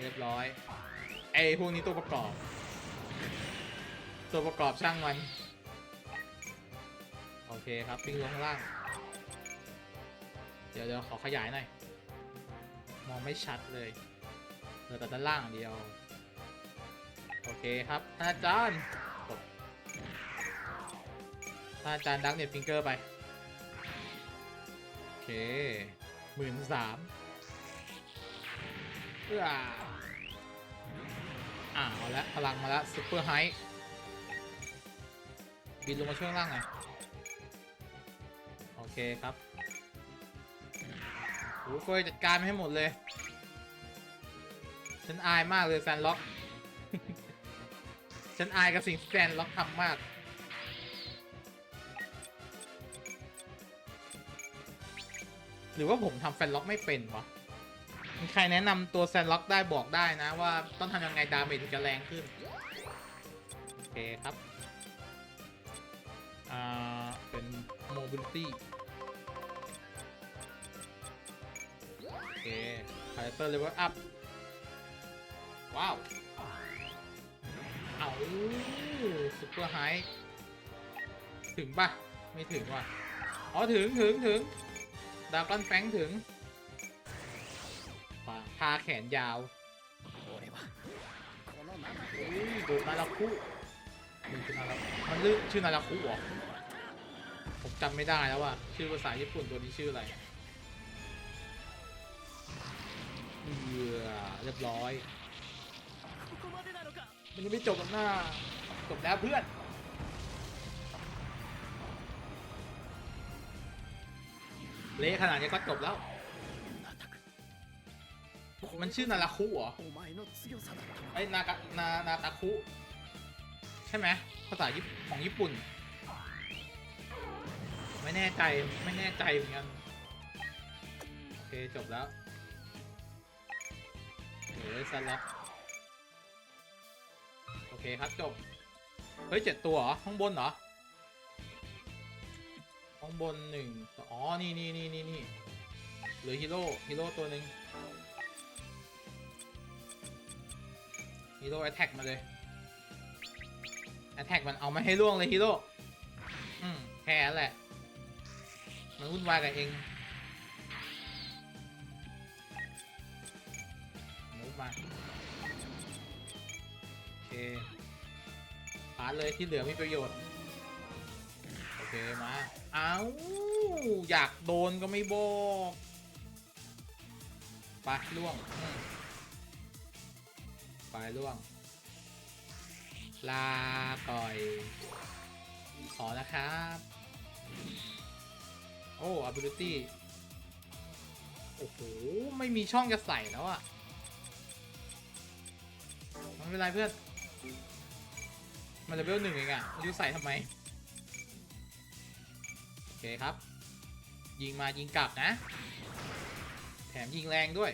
เรียบร้อย ไอ้พวกนี้ตัวประกอบ ตัวประกอบช่างมัน โอเคครับวิ่งลงข้างล่าง เดี๋ยวเดี๋ยวขอขยายหน่อย มองไม่ชัดเลยเหลือแต่ด้านล่างเดียว โอเคครับท่านอาจารย์ท่านอาจารย์ดักเน็ตฟิงเกอร์ไป โอเคหมื่นสาม อื้ออ่าเอาละพลังมาแล้วซุปเปอร์ไฮบินลงมาช่วงล่างหน่อยโอเคครับโอ้โหเฟยจัดการไม่ให้หมดเลย ฉันอายมากเลยแซนล็อก ฉันอายกับสิ่งแซนล็อกทำมากหรือว่าผมทำแฟนล็อกไม่เป็นวะ ใครแนะนำตัวแซนล็อกได้บอกได้นะว่าต้องทำยังไงดาเมจถึงจะแรงขึ้น โอเคครับ อ่า เป็น mobility โอเค character level up ว้าว เอาซุปเปอร์ไฮถึงปะไม่ถึงว่ะ อ๋อ ถึงถึงถึงดากอนแฟงถึง ทาแขนยาวอุ้ยโดนนาราคุมันคือนารามันเลือกชื่อนาราคุหรอผมจำไม่ได้แล้วว่าชื่อภาษาญี่ปุ่นตัวนี้ชื่ออะไรเรียบร้อย มันยังไม่จบหน้าจบแล้วเพื่อนเละขนาดนี้ก็จบแล้ว มันชื่อนาราคุเหรอไอ้นากานานาตาคุใช่ไหมภาษาของญี่ปุ่น ไม่แน่ใจไม่แน่ใจเหมือนกัน โอเค จบแล้วเฮ้ยสล็อโอเคครับจบ เฮ้ยเจ็ดตัวเหรอ ข้างบนเหรอ ข้างบนหนึ่งอ๋อ นี่นี่นี่นี่นี่หรือฮีโร่ฮีโร่ตัวหนึ่ง ฮีโร่แอตแทกมาเลยแอตแทกมันเอามาให้ล่วงเลยฮีโร่แค่แหละ มันวุ่นวายกับเองมุฟมา โอเคพาร์ทเลยที่เหลือมีประโยชน์ โอเค มา เอาอยากโดนก็ไม่บอกไปล่วง อืมไปล่วง ลาก่อย ขอนะครับ โอ้ ability โอ้โห ไม่มีช่องจะใส่แล้วอะไม่เป็นไรเพื่อน มันเลเวลหนึ่งเองอะไม่รู้ใส่ทำไม โอเคครับ ยิงมายิงกลับนะ แถมยิงแรงด้วย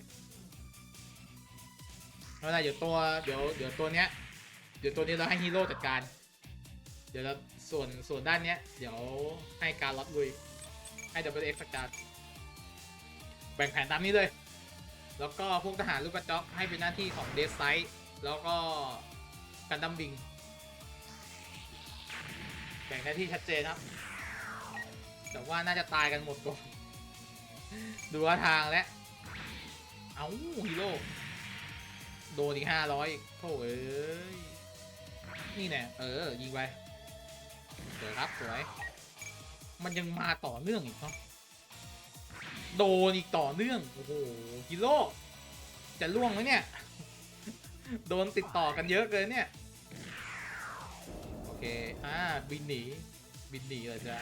ไม่เป็นไรเดี๋ยวตัวเดี๋ยวเดี๋ยวตัวเนี้ยเดี๋ยวตัวนี้เราให้ฮีโร่จัดการ เดี๋ยวเราส่วนส่วนด้านเนี้ยเดี๋ยวให้การล็อตลุยให้ดับเบิลเอ็กซ์จัดการแบ่งแผนตามนี้เลย แล้วก็พวกทหารลูกกระจอกให้เป็นหน้าที่ของเดซไซต์แล้วก็กันดัมบิงแบ่งหน้าที่ชัดเจนครับ แต่ว่าน่าจะตายกันหมดก่อน ดูว่าทางแล้วเอาฮีโร่ โดนอีกห้าร้อยโถ่เอ้ย นี่แน่เออ ยิงไปสวยครับสวย มันยังมาต่อเนื่องอีกเนาะโดนอีกต่อเนื่อง โอ้โหกิโลจะล่วงไหมเนี่ย โดนติดต่อกันเยอะเกินเนี่ย โอเค อ่า บินหนี บินหนีเลยจ้ะ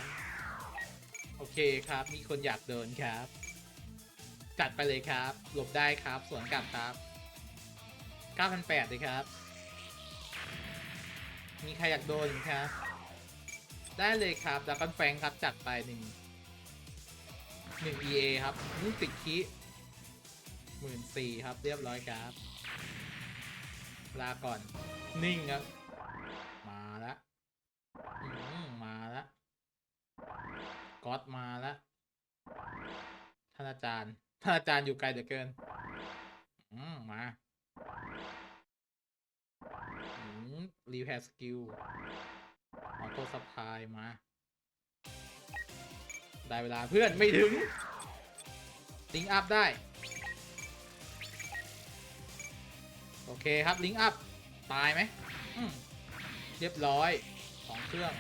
โอเคครับ มีคนอยากเดินครับ จัดไปเลยครับ หลบได้ครับ สวนกลับครับ 9,800เลยครับ มีใครอยากโดนครับ ได้เลยครับดากอนแฟงครับ จัดไปหนึ่งหนึ่ง EA ครับนี่ติดคีหมื่นสี่ครับ เรียบร้อยครับ ลาก่อน นิ่งครับ มาละมมาละก๊อตมาละท่านอาจารย์ท่านอาจารย์อยู่ไกลเหลือเกิน อืม มา รีแพสกิลออโต้ซัพพลายมา ได้เวลาเพื่อนไม่ถึงลิงอัพได้ โอเคครับลิงอัพ ตายไหมมเรียบร้อยของเครื่อง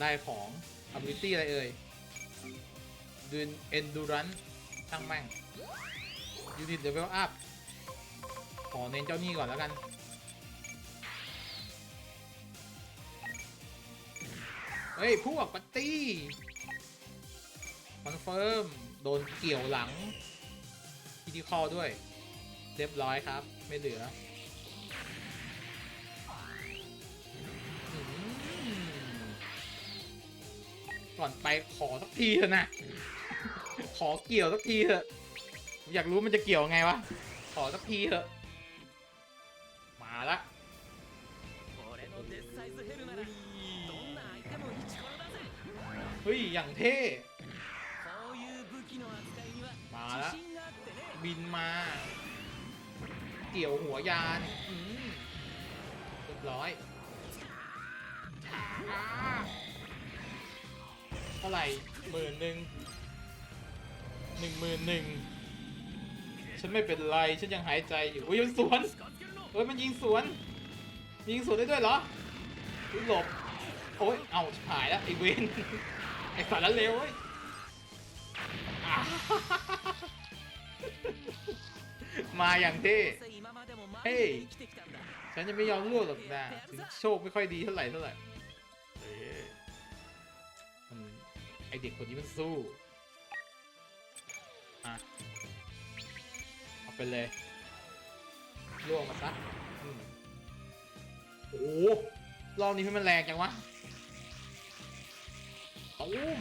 ได้ของ ability อะไรเอ่ยดูน endurance ช่างแม่ง unit level up ขอเน้นเจ้านี่ก่อนแล้วกัน เฮ้ย พวกปัตตี้ คอนเฟิร์ม โดนเกี่ยวหลังพิธีคอด้วย เรียบร้อยครับ ไม่เหลือก่อนไปขอสักทีเถอะนะ ขอเกี่ยวสักทีเถอะ อยากรู้มันจะเกี่ยวไงวะ ขอสักทีเถอะ มาละเฮ้ย อย่างเท่ มาละบินมา เกี่ยวหัวยานเรียบร้อยเท่าไหร่หมื่นหนึ่งหนึ่งหมื่นหนึ่ง ฉันไม่เป็นไรฉันยังหายใจอยู่อุ้ยมันสวนเฮ้ยมันยิงสวน ยิงสวนได้ด้วยเหรอหลบโอ้ยเอาหายแล้วไอเวนไอสารละเลวเฮ้ยมาอย่างเท่เฮ้ยฉันจะไม่ยอมรั่วหรอกนะถึงโชคไม่ค่อยดีเท่าไหร่เท่าไหร่ไอเด็กคนนี้มันสู้อะ ไปเลยล่วงมาซะอืมโอ้โหรอบนี้ให้มันแรงจังวะตูม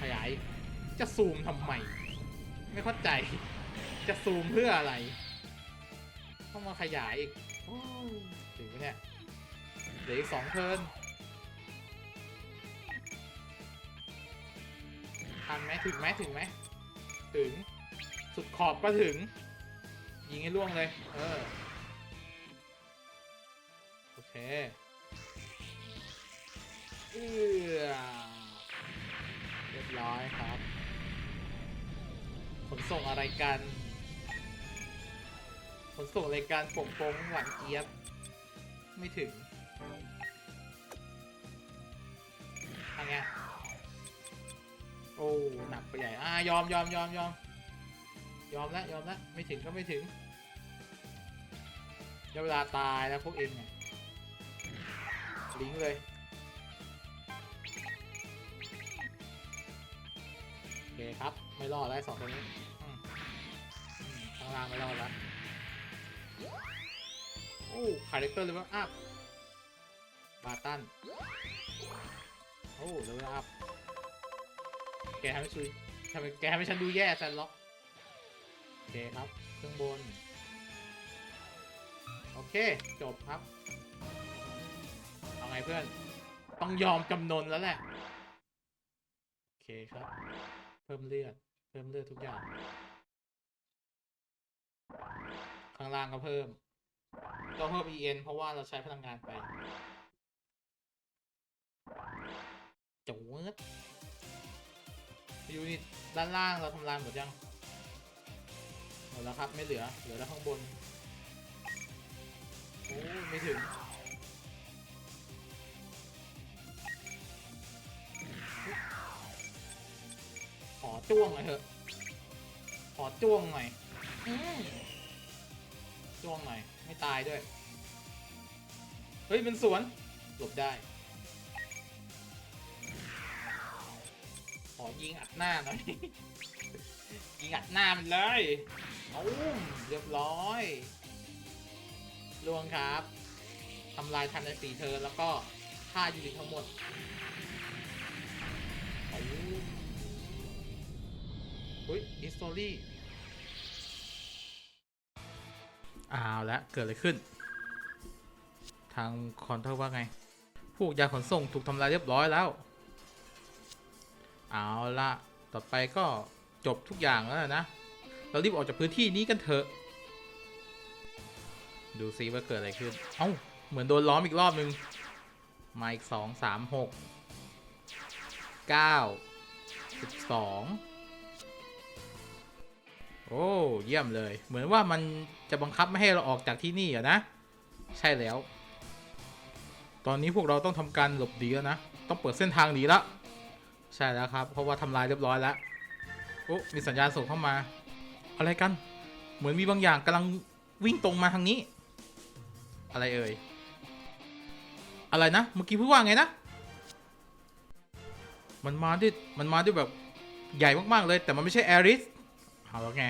ขยาย จะซูมทำไม ไม่เข้าใจ จะซูมเพื่ออะไร ต้องมาขยายอีกโอ้ยถึงไหมเนี่ยเหลืออีกสองเทิร์นทันไหมถึงไหมถึงไหมถึง สุดขอบก็ถึง ยิงให้ล่วงเลย เออ โอเคเอือเรียบร้อยครับ ขนส่งอะไรกัน ขนส่งรายการป่งโปงหวานเจี๊ยบ ไม่ถึงทางไงโอ้ หนักไปใหญ่ อ่ายอมยอมยอมยอม ยอมแล้วยอมแล้วไม่ถึงก็ไม่ถึงเดี๋ยวเวลาตายแล้วพวกเองเนี่ยลิงเลยโอเคครับ ไม่รอดแล้วไอ้สองตัวนี้ข้างล่างไม่รอดแล้วโอ้คาแรคเตอร์เลเวลอัพบาตันโอ้เลเวลอัพแกทำให้ชุยทำไมแกทำให้ฉันดูแย่แซนล็อก เคครับเครื่องบน โอเค จบครับ เอาไงเพื่อน ต้องยอมจำนนแล้วแหละ โอเคครับ เพิ่มเลือด เพิ่มเลือดทุกอย่าง ข้างล่างก็เพิ่ม ก็เพิ่ม EN เพราะว่าเราใช้พลังงานไปจวดยูนิตด้านล่างเราทำลายหมดยัง หมดแล้วครับไม่เหลือ เหลือแต่ข้างบน โอ้ยไม่ถึง ขอจ้วงหน่อยเถอะ ขอจ้วงหน่อยอืมจ้วงหน่อย ไม่ตายด้วย เฮ้ยเป็นสวน หลบได้ ขอยิงอัดหน้าหน่อยยิงอัดหน้ามันเลย เอาเรียบร้อยลวงครับทำลายทันในสี่เทินแล้วก็ฆ่ายูนิตทั้งหมดเอาอุ้ยอิสตอรี่อ้าวแล้วเกิดอะไรขึ้น ทางคอนเทอร์ว่าไงพวกยาขนส่งถูกทำลายเรียบร้อยแล้ว เอาละต่อไปก็จบทุกอย่างแล้วนะ เรารีบออกจากพื้นที่นี้กันเถอะ ดูซิว่าเกิดอะไรขึ้น เอ้า เหมือนโดนล้อมอีกรอบนึง มาอีกสองสามหกเก้าสิบสองโอ้ เยี่ยมเลย เหมือนว่ามันจะบังคับไม่ให้เราออกจากที่นี่อะนะ ใช่แล้ว ตอนนี้พวกเราต้องทำการหลบหนีแล้วนะ ต้องเปิดเส้นทางหนีแล้ว ใช่แล้วครับ เพราะว่าทำลายเรียบร้อยแล้ว โอ้ มีสัญญาณส่งเข้ามา อะไรกัน เหมือนมีบางอย่างกำลังวิ่งตรงมาทางนี้ อะไรเอ่ย อะไรนะ เมื่อกี้พูดว่าไงนะ มันมาด้วย มันมาด้วยแบบใหญ่มาก ๆ เลย แต่มันไม่ใช่แอริสเอาแล้วไง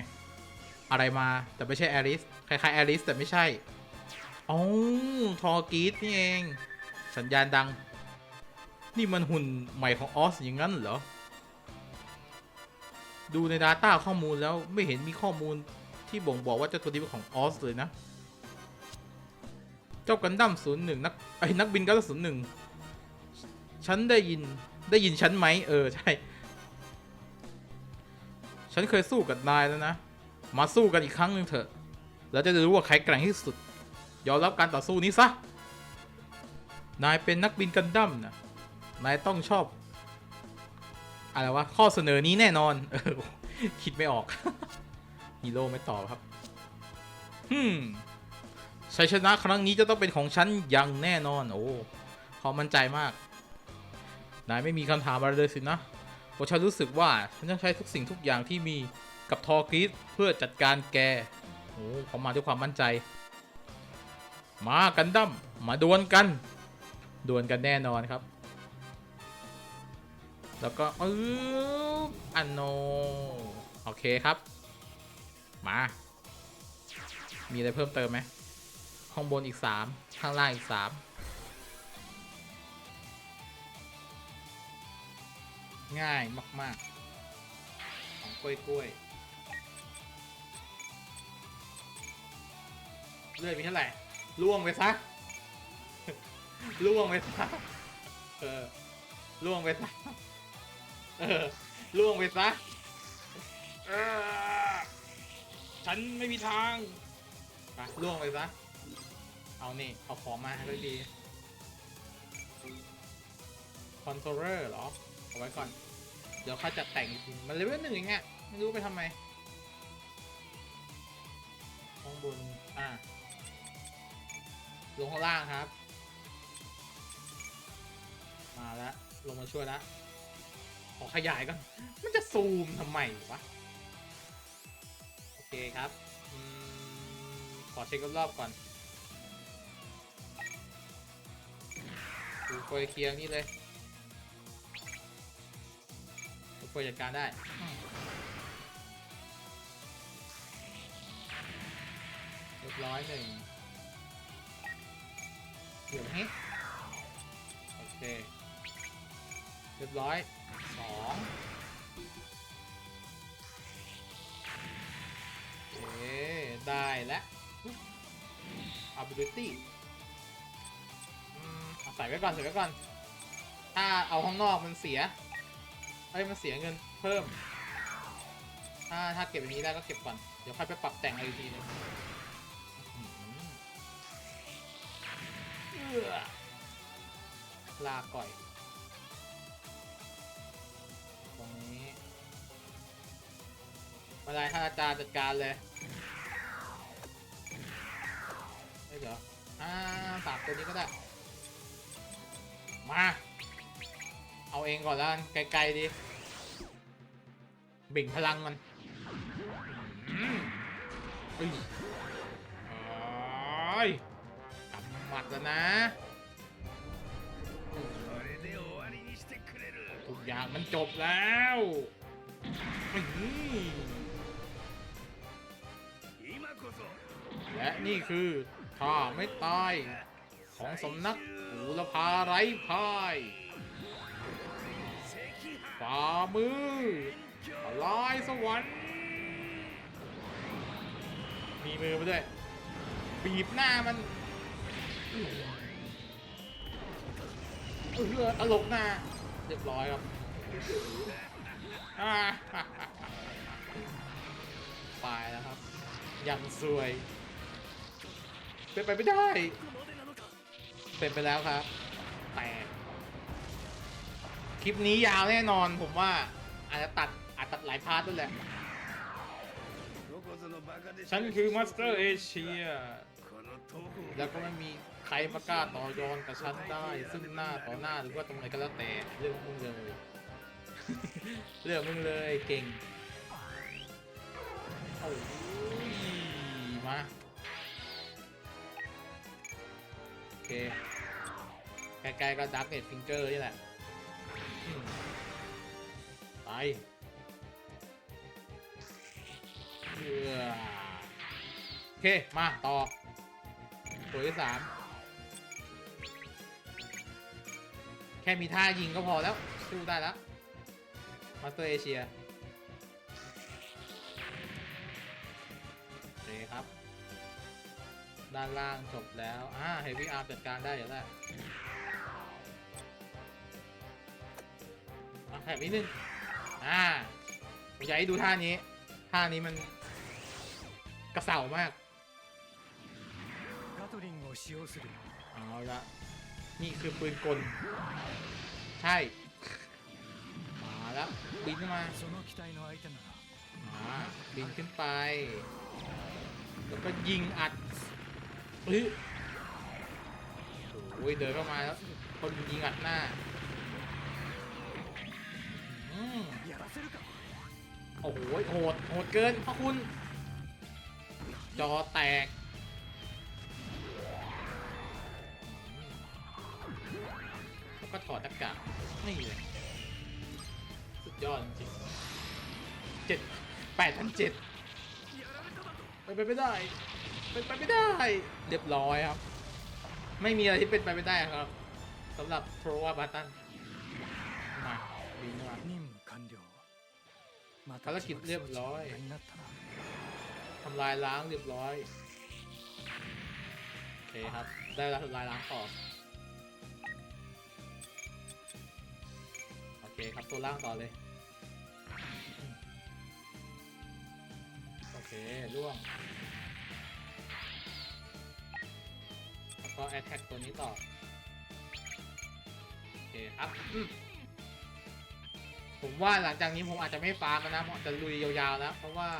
อะไรมาแต่ไม่ใช่แอริส คล้ายๆแอริสแต่ไม่ใช่ อ๋อ ทอร์กีสนี่เอง สัญญาณดัง นี่มันหุ่นใหม่ของออสอย่างนั้นเหรอ ดูใน Data ข้อมูลแล้วไม่เห็นมีข้อมูลที่บ่งบอกว่าเจ้าตัวนี้เป็นของออสเลยนะ เจ้ากันดั้มศูนย์หนึ่งนักไอ้นักบินกันดั้มศูนย์หนึ่งฉันได้ยินได้ยินฉันไหมเออใช่ ฉันเคยสู้กับนายแล้วนะ มาสู้กันอีกครั้งหนึ่งเถอะ แล้วจะรู้ว่าใครแกร่งที่สุด ยอมรับการต่อสู้นี้ซะ นายเป็นนักบินกันดั้มนะนายต้องชอบ อะไรวะ ข้อเสนอนี้แน่นอนออคิดไม่ออก ฮีโร่ไม่ตอบครับฮึมชัยชนะครั้งนี้จะต้องเป็นของฉันอย่างแน่นอน โอ้เขามั่นใจมาก นายไม่มีคำถามอะไรเลยสินะเพราะฉันรู้สึกว่าฉันต้องใช้ทุกสิ่งทุกอย่างที่มีกับทอร์กรีสเพื่อจัดการแก โอ้เขามาด้วยความมั่นใจ มากันดั้มมาดวลกัน ดวลกันแน่นอนครับ แล้วก็เอออันโน โอเคครับ มา มีอะไรเพิ่มเติมไหมข้างบนอีก 3 ข้างล่างอีก 3 ง่ายมาก ๆ ของกล้วยกล้วยเลือดมีเท่าไหร่ล่วงไปซะล่วงไปซะเออล่วงไปซะ เออล่วงไปซะเออฉันไม่มีทางไปล่วงไปซะ เอานี่เอาของมาให้ด้วยดีคอนโทรเลอร์เหรอ เอาไว้ก่อน เดี๋ยวข้าจะแต่งอีกทีมันเลเวลหนึ่งเองอะไม่รู้ไปทำไมข้างบน อะ ลงข้างล่างครับ มาแล้ว ลงมาช่วยแล้ว ขอขยายก่อน มันจะซูมทำไมวะ โอเคครับอขอเช็ครอบๆก่อนดูโปรยเคลียร์นี่เลยดูโปรยจัดการได้เรียบร้อยหนึ่งเดี๋ยวนี้โอเค เรียบร้อย ได้แล้ว ability อืมเอาใส่ไว้ก่อนใส่ไว้ก่อน ถ้าเอาข้างนอกมันเสียเอ้ยมันเสียเงินเพิ่ม ถ้าถ้าเก็บอย่างนี้ได้ก็เก็บก่อน เดี๋ยวค่อยไปปรับแต่งอะไรอีกทีนึงอื้อหือเอื้อลาก่อย ตรงนี้ มาได้ท่านอาจารย์จัดการเลยเฮ้ยเดี๋ยวอ่าสามตัวนี้ก็ได้ มา เอาเองก่อนแล้วไกลๆดิบิ่งพลังมันอืมเอ้ยอ้ยกำหมัดแล้วนะทุกอย่างมันจบแล้วอื และนี่คือท่าไม่ตาย ของสำนักหูละพาไร้พายฝ่ามือทลายสวรรค์ มีมือมาด้วย บีบหน้ามันเออตลกหน้า เรียบร้อยครับตายแล้วครับ ยังสวย เป็นไปไม่ได้ เป็นไปแล้วครับแต่คลิปนี้ยาวแน่นอนผมว่าอาจจะตัดอาจตัดหลายพาร์ทด้วยแหละ ฉันคือมาสเตอร์เอเชีย แล้วก็ไม่มีใครมากล้าต่อยอนกับฉันได้ ซึ่งหน้าต่อหน้าหรือว่าตรงไหนก็แล้วแต่เรื่องมึงเลย เรื่องมึงเลยเก่ง โอ้ยมา เคใกล้ๆก็ดักเน็ตฟิงเกอร์นี่แหละ ไปเออโอเค มา ต่อ ตัวที่สาม แค่มีท่ายิงก็พอแล้ว สู้ได้แล้วมาสเตอร์เอเชีย ด้านล่างจบแล้ว อ่าเฮวี่อาร์จัดการได้อยู่แล้วแถบนิดนึง อ่าผมอยากให้ดูท่านี้ ท่านี้มันกระเสามากเอาละนี่คือปืนกล ใช่ มาแล้วบินมามาบินขึ้นไป แล้วก็ยิงอัด เฮ้ยโอ้ยเดินเข้ามาแล้วคนยิงอัดหน้าโอ้โหโหดโหดเกินพระคุณ จอแตกแล้วก็ถอดตะกะไม่เลยสุดยอดจริงเจ็ดแปดทันเจ็ด เป็นไปไม่ได้ เป็นไปไม่ได้ เรียบร้อยครับ ไม่มีอะไรที่เป็นไปไม่ได้ครับสำหรับโทรวาบัตตันมาดีมากภารกิจเรียบร้อยทำลายล้างเรียบร้อยโอเคครับ ได้แล้วทำลายล้างต่อโอเคครับตัวล่างต่อเลย เคล่วง แล้วก็แอ t แทกตัวนี้ต่อ โอเคครับผมว่าหลังจากนี้ผมอาจจะไม่ฟาร์มนะผมจะลุยยาวๆแล้ว เพราะว่า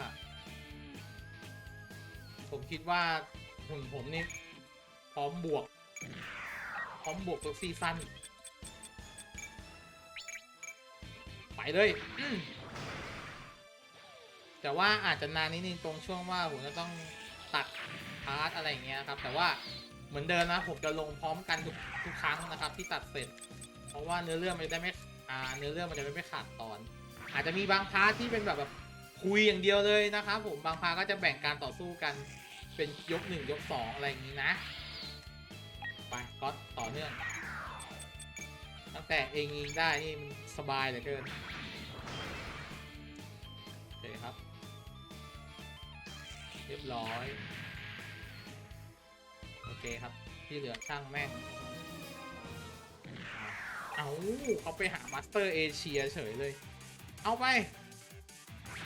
ผมคิดว่าหุ่นผมนี่ พร้อมบวก พร้อมบวกตัวซีซั่นไปเลย แต่ว่าอาจจะนานนิดนึงตรงช่วงว่าผมจะต้องตัดพาร์ทอะไรอย่างเงี้ยครับ แต่ว่าเหมือนเดิมนะผมจะลงพร้อมกันทุกทุกครั้งนะครับ ที่ตัดเสร็จ เพราะว่าเนื้อเรื่องมันจะได้ไม่อ่าเนื้อเรื่องมันจะไม่ขาดตอน อาจจะมีบางพาร์ทที่เป็นแบบแบบคุยอย่างเดียวเลยนะครับผมบางพาร์ทก็จะแบ่งการต่อสู้กันเป็นยกหนึ่งยกสองอะไรอย่างนี้นะไปก็ต่อเนื่องตั้งแต่เองยิงได้นี่มันสบายเหลือเกิน เรียบร้อย โอเคครับ ที่เหลือช่างแม่ง เอาเขาไปหามาสเตอร์เอเชียเฉยเลย เอาไป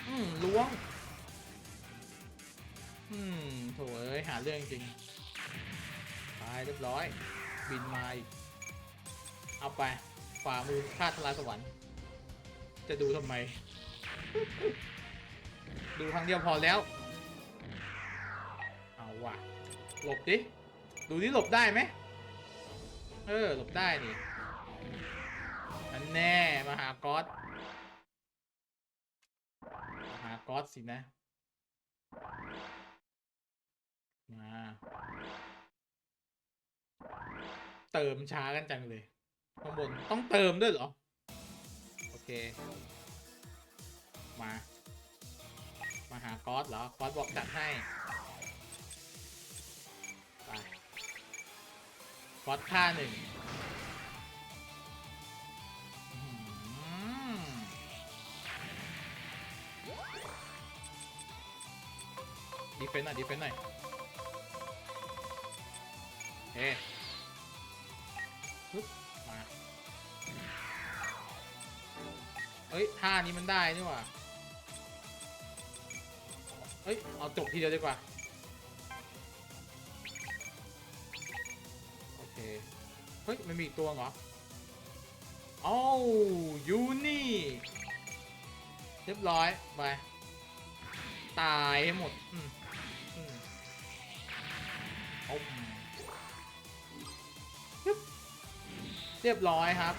อืมล้วง อืมโถเอ้ย หาเรื่องจริงไปเรียบร้อย บินมาอีก เอาไปฝ่ามือฆ่าทลายสวรรค์ จะดูทำไม ดูครั้งเดียวพอแล้ว หลบดิ ดูนี่หลบได้ไหม เออ หลบได้นี่อันแน่มาหากอตมาหากอตสินะ มา เติมช้ากันจังเลย ข้างบนต้องเติมด้วยเหรอ โอเค มา มาหากอตเหรอ กอตบอกจัดให้ ก๊อตค่าหนึ่งดีเฟนหน่อยดีเฟนหน่อยเอ๊ปึ๊บมาเอ้ยท่านี้มันได้นี่หว่าเอ้ย เอาจบทีเดียวดีกว่า เฮ้ย มันมีอีกตัวเหรอเอ้ยูนี่เรียบร้อย ไป ตายห้หมด อืมอืมเอายึบเรียบร้อยครับ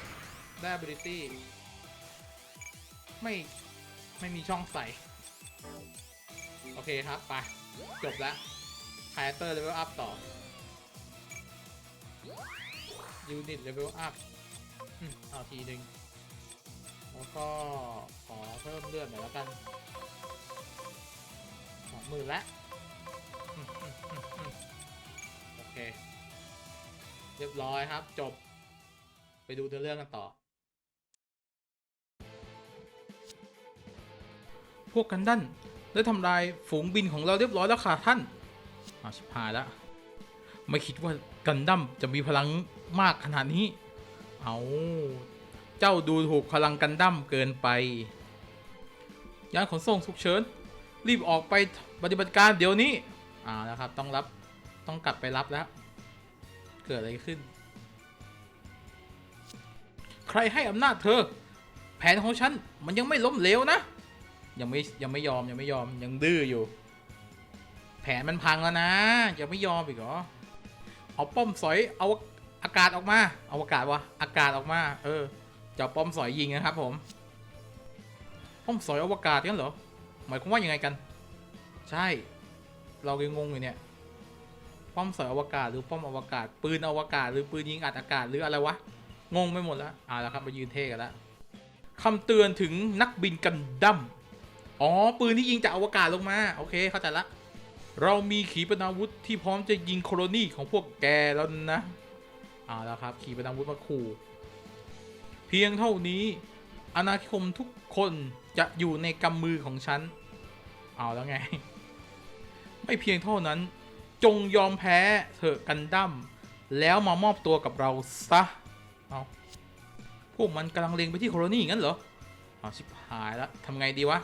ได้ ability ไม่ ไม่มีช่องใส่ โอเคครับ ไป จบแล้วคาแรคเตอร์เลเวลอัพต่อ ยูนิตเลเวลอัพเอาทีหนึ่งแล้วก็ขอเพิ่มเลือดหน่อยแล้วกันสองหมื่นละโอเค เรียบร้อยครับจบ ไปดูเนื้อเรื่องกันต่อ พวกกันดันได้ทำลายฝูงบินของเราเรียบร้อยแล้วค่ะท่านอาชิบหายแล้ว ไม่คิดว่ากันดั้มจะมีพลัง มากขนาดนี้ เอาเจ้าดูถูกพลังกันดั้มเกินไป ยานขนส่งฉุกเฉิน รีบออกไปปฏิบัติการเดี๋ยวนี้อ่านะครับ ต้องรับ ต้องกลับไปรับแล้ว เกิดอะไรขึ้น ใครให้อำนาจเธอ แผนของฉัน มันยังไม่ล้มเหลวนะ ยังไม่ ยังไม่ยอม ยังไม่ยอม ยังดื้ออยู่ แผนมันพังแล้วนะ ยังไม่ยอมอีกเหรอ เอาป้อมสอยเอา อากาศออกมา เอาอากาศวะอากาศออกมา เออจะเอาป้อมสอยยิงนะครับผม ป้อมสอยอวกาศกันเหรอ หมายความว่ายังไงกัน ใช่ เรายังงงอยู่เนี่ย ป้อมสอยอวกาศหรือป้อมอวกาศ ปืนอวกาศ หรือปืนยิงอัดอากาศหรืออะไรวะ งงไปหมดแล้วอ่าแล้วครับมายืนเท่กันแล้วคำเตือนถึงนักบินกันดั้มอ๋อ ปืนที่ยิงจากอวกาศลงมา โอเค เข้าใจละ เรามีขีปนาวุธที่พร้อมจะยิงโคโลนีของพวกแกแล้วนะ เอาแล้วครับ ขี่ปนาวุธมาขู่เพียงเท่านี้อาณาคมทุกคนจะอยู่ในกำมือของฉัน เอาแล้วไง ไม่เพียงเท่านั้น จงยอมแพ้เถอะกันดั้มแล้วมามอบตัวกับเราซะ เอาพวกมันกำลังเล็งไปที่โคโลนี่งั้นเหรอเอาชิบหายแล้วทำไงดีวะ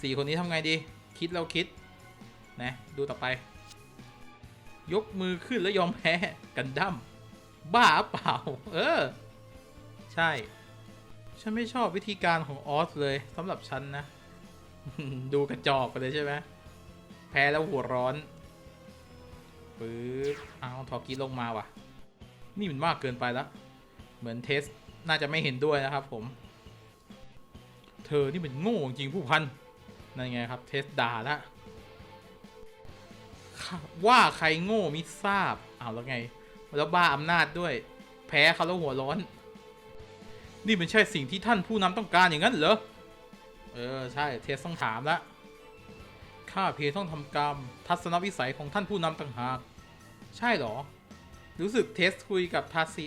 สี่คนนี้ทำไงดี คิดแล้วคิด นะ ดูต่อไป ยกมือขึ้นแล้วยอมแพ้กันดั้ม บ้าเปล่า เออ ใช่ ฉันไม่ชอบวิธีการของออสเลยสำหรับฉันนะ ดูกระจอกไปเลยใช่ไหมแพ้แล้วหัวร้อนปึ๊บเอาทอกี้ลงมาว่ะ นี่มันมากเกินไปแล้ว เหมือนเทส น่าจะไม่เห็นด้วยนะครับผม เธอนี่มันโง่จริงผู้พัน นั่นไงครับ เทสด่าละค่ะว่าใครโง่มิทราบ เอาแล้วไง แล้วบ้าอำนาจด้วย แพ้เขาแล้วหัวร้อน นี่เป็นใช่สิ่งที่ท่านผู้นำต้องการอย่างนั้นเหรอ เออใช่เทสต้องถามละข้าเพียงต้องทำกรรมทัศนวิสัยของท่านผู้นำต่างหาก ใช่เหรอ รู้สึกเทสคุยกับทาสิ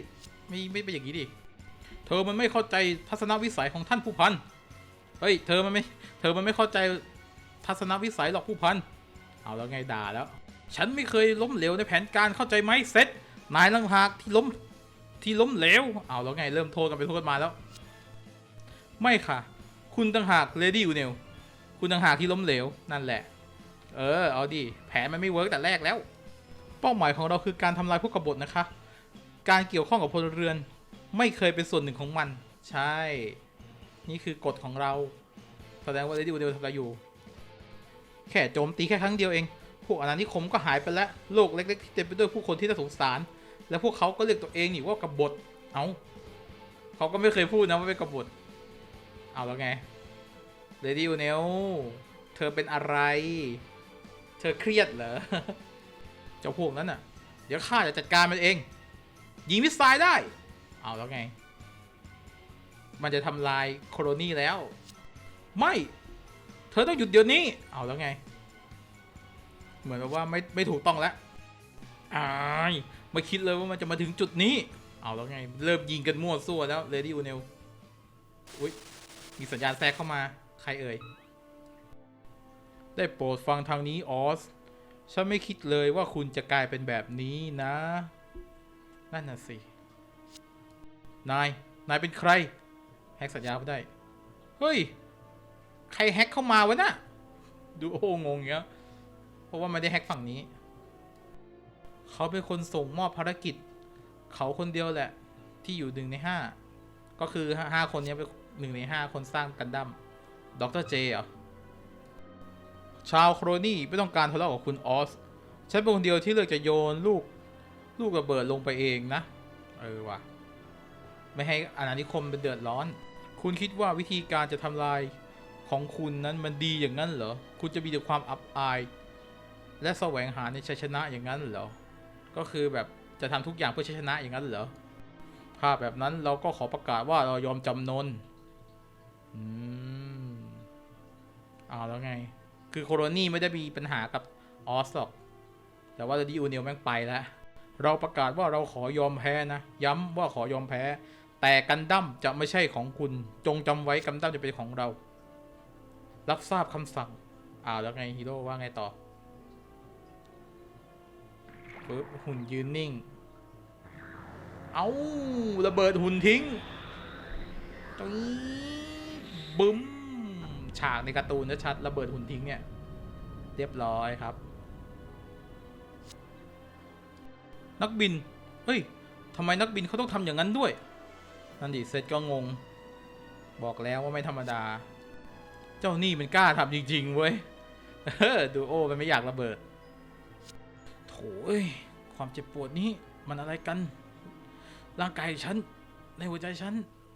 ไม่ไม่เป็นอย่างนี้ดิ เธอมันไม่เข้าใจทัศนวิสัยของท่านผู้พัน เฮ้ยเธอมันไม่ เธอมันไม่เข้าใจทัศนวิสัยหรอกผู้พัน เอาแล้วไงด่าแล้ว ฉันไม่เคยล้มเหลวในแผนการเข้าใจไหมเซ็ต นายลังหากที่ล้มที่ล้มเหลวเอาแล้วไงเริ่มโทษกันไปโทษมาแล้ว ไม่ค่ะ คุณต่างหากเลดี้อูเนลคุณต่างหากที่ล้มเหลวนั่นแหละ เออเอาดิแผนมันไม่เวิร์กแต่แรกแล้ว เป้าหมายของเราคือการทำลายพวกกบฏนะคะ การเกี่ยวข้องกับพลเรือน ไม่เคยเป็นส่วนหนึ่งของมัน ใช่ นี่คือกฎของเราแสดงว่าเรดิโอเดลทำอะไรอยู่ แค่โจมตีแค่ครั้งเดียวเองพวกอาณานิคมก็หายไปแล้ว โลกเล็กๆที่เต็มไปด้วยผู้คนที่น่าสงสาร และพวกเขาก็เรียกตัวเองนี่ว่ากบฏเอาเขาก็ไม่เคยพูดนะว่าเป็นกบฏเอาแล้วไงเรดิโอเนลเธอเป็นอะไร เธอเครียดเหรอ เจ้าพวกนั้นน่ะ เดี๋ยวข้าจะจัดการมันเอง ยิงมิสไซล์ได้ เอาแล้วไง มันจะทำลายโคโลนีแล้ว ไม่ เธอต้องหยุดเดี๋ยวนี้ เอาแล้วไง เหมือนแบบว่าไม่ไม่ถูกต้องแล้วอาย ไม่คิดเลยว่ามันจะมาถึงจุดนี้ เอาแล้วไง เริ่มยิงกันมั่วซั่วแล้วเลดี้อูเนลอุ้ยมีสัญญาณแทรกเข้ามา ใครเอ่ย ได้โปรดฟังทางนี้ออส ฉันไม่คิดเลยว่าคุณจะกลายเป็นแบบนี้นะ นั่นน่ะสิ นาย นายเป็นใคร แฮกสัญญาไม่ได้ เฮ้ย ใครแฮกเข้ามาวะน่ะดูโอ้งงเงี้ย เพราะว่าไม่ได้แฮกฝั่งนี้ เขาเป็นคนส่งมอบภารกิจ เขาคนเดียวแหละ ที่อยู่หนึ่งในห้าก็คือห้าคนนี้เป็นหนึ่งในห้าคนสร้างกันดั้มดรเจเหรอชาวโครนี่ไม่ต้องการทะเลาะกับคุณออสฉันเป็นคนเดียวที่เลือกจะโยนลูกลูกระเบิดลงไปเองนะ เออว่ะ ไม่ให้อาณานิคมเป็นเดือดร้อน คุณคิดว่าวิธีการจะทำลายของคุณนั้นมันดีอย่างนั้นเหรอ คุณจะมีแต่ความอับอาย และแสวงหาในชัยชนะอย่างนั้นเหรอ ก็คือแบบจะทำทุกอย่างเพื่อชนะอย่างนั้นเหรอถ้าแบบนั้นเราก็ขอประกาศว่าเรายอมจำนนอืมเอาแล้วไง คือโคโรนี่ไม่ได้มีปัญหากับออสหรอก แต่ว่าเรดิอูเนียลแม่งไปแล้ว เราประกาศว่าเราขอยอมแพ้นะ ย้ำว่าขอยอมแพ้ แต่กันดั้มจะไม่ใช่ของคุณ จงจำไว้กันดั้มจะเป็นของเรา รับทราบคำสั่งอ้าวแล้วไงฮีโร่ว่าไงต่อ ปึ๊บหุ่นยืนนิ่ง เอาระเบิดหุ่นทิ้งตึ้งบึ้ม ฉากในการ์ตูนนะชัดระเบิดหุ่นทิ้งเนี่ย เรียบร้อยครับ นักบิน เฮ้ยทำไมนักบินเขาต้องทำอย่างนั้นด้วย นั่นดิเซตก็งง บอกแล้วว่าไม่ธรรมดา เจ้านี่มันกล้าทำจริง ๆ เว้ยดูโอมันไม่อยากระเบิด โอ้ยความเจ็บปวดนี้มันอะไรกัน ร่างกายฉัน ในหัวใจฉัน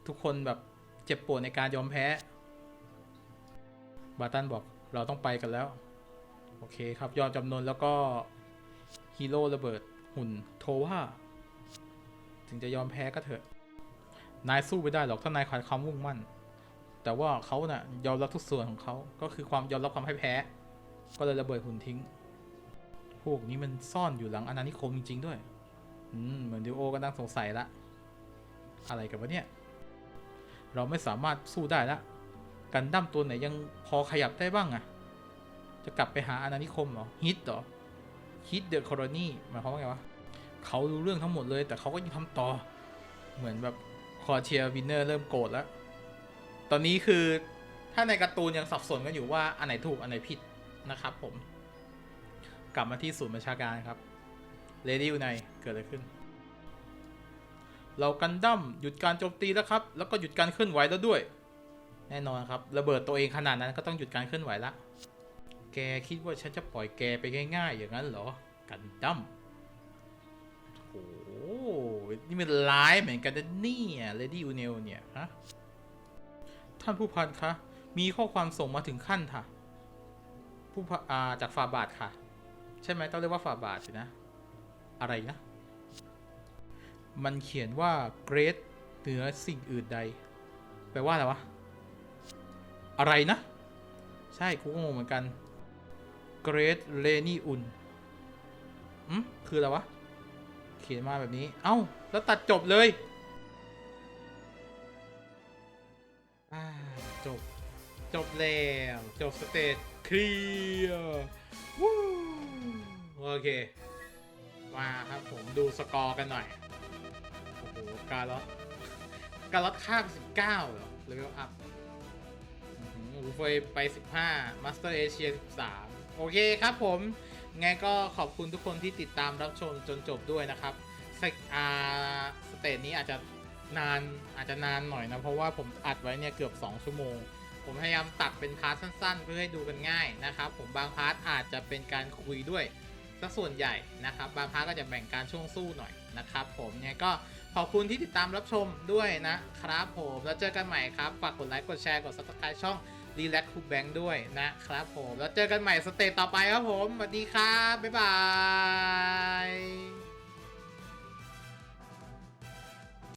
ทุกคนแบบเจ็บปวดในการยอมแพ้ บาตันบอกเราต้องไปกันแล้ว โอเคครับยอมจำนนแล้วก็ฮีโร่ระเบิดหุ่นโทว่าถึงจะยอมแพ้ก็เถอะ นายสู้ไม่ได้หรอกถ้านายขาดความมุ่งมั่น แต่ว่าเขาน่ะยอมรับทุกส่วนของเขา ก็คือความยอมรับความให้แพ้ ก็เลยระเบิดหุ่นทิ้ง พวกนี้มันซ่อนอยู่หลังอาณานิคมจริง ๆ ด้วย อืม เหมือนดิโอก็นั่งสงสัยละ อะไรกันวะเนี่ย เราไม่สามารถสู้ได้ละ กันดั้มตัวไหนยังพอขยับได้บ้างอะจะกลับไปหาอาณานิคมเหรอ ฮิตเหรอ ฮิตเดอะคอร์นี่หมายความว่าไงวะเขารู้เรื่องทั้งหมดเลย แต่เขาก็ยังทำต่อ เหมือนแบบคอเทียวินเนอร์เริ่มโกรธแล้ว ตอนนี้คือถ้าในการ์ตูนยังสับสนกันอยู่ว่าอันไหนถูกอันไหนผิดนะครับผม กลับมาที่ศูนย์บัญชาการครับเลดี้อยู่ในเกิดอะไรขึ้น เรากันดั้มหยุดการโจมตีแล้วครับ แล้วก็หยุดการเคลื่อนไหวแล้วด้วย แน่นอนครับระเบิดตัวเองขนาดนั้นก็ต้องหยุดการเคลื่อนไหวละแกคิดว่าฉันจะปล่อยแกไปง่ายๆ อย่างนั้นเหรอ กันดั้มโอ้โหนี่มันร้ายเหมือนกันนะเนี่ยเลดี้อูเนลเนี่ยฮะท่านผู้พันคะ มีข้อความส่งมาถึงขั้นค่ะ ผู้พะอ่าจากฝาบาทค่ะ ใช่ไหมต้องเรียกว่าฝาบาทสินะ อะไรนะ มันเขียนว่า great เหนือสิ่งอื่นใด แปลว่าอะไรวะ อะไรนะ ใช่กูก็งงเหมือนกัน great r a i n y un อืมคืออะไรวะ เขียนมาแบบนี้ เอ้า แล้วตัดจบเลยจบ จบแล้ว จบสเตจเคลียร์วู้ โอเค มาครับผมดูสกอร์กันหน่อย โอ้โห การลอตการลอตข้าม19เหรอเลเวลอัพอูเฟยไป 15มาสเตอร์เอเชีย13 โอเคครับผม ไงก็ขอบคุณทุกคนที่ติดตามรับชมจนจบด้วยนะครับสเตอ่าสเตจนี้อาจจะนานอาจจะนานหน่อยนะ เพราะว่าผมอัดไว้เนี่ยเกือบ 2 ชั่วโมง ผมพยายามตัดเป็นพาร์ทสั้น ๆ เพื่อให้ดูกันง่ายนะครับ ผมบางพาร์ทอาจจะเป็นการคุยด้วย ซะส่วนใหญ่นะครับ บางพาร์ทก็จะแบ่งการช่วงสู้หน่อยนะครับ ผมเนี่ยก็ขอบคุณที่ติดตามรับชมด้วยนะครับผมแล้วเจอกันใหม่ครับ ฝากกดไลค์กดแชร์กด subscribe ช่องรีแลกคูแบงค์ด้วยนะครับผม แล้วเจอกันใหม่สเตจต่อไปครับผมสวัสดีครับ บ๊ายบาย